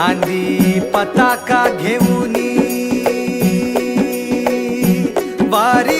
हांदी पताका घेऊनी वारी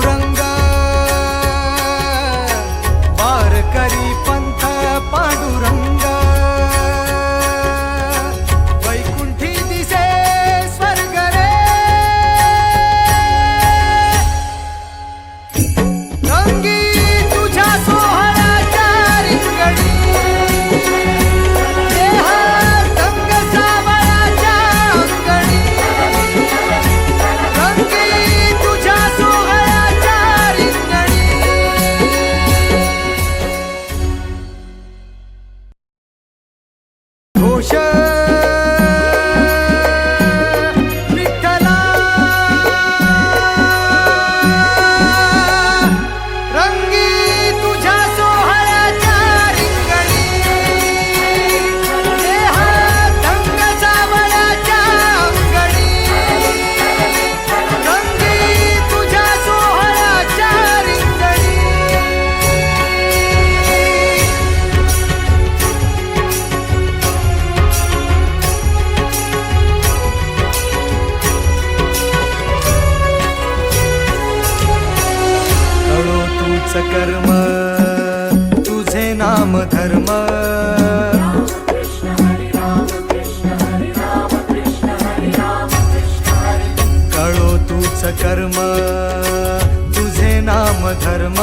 ocean. तूच कर्म तुझे नाम धर्म. कळो तुझ कर्म तुझे नाम धर्म.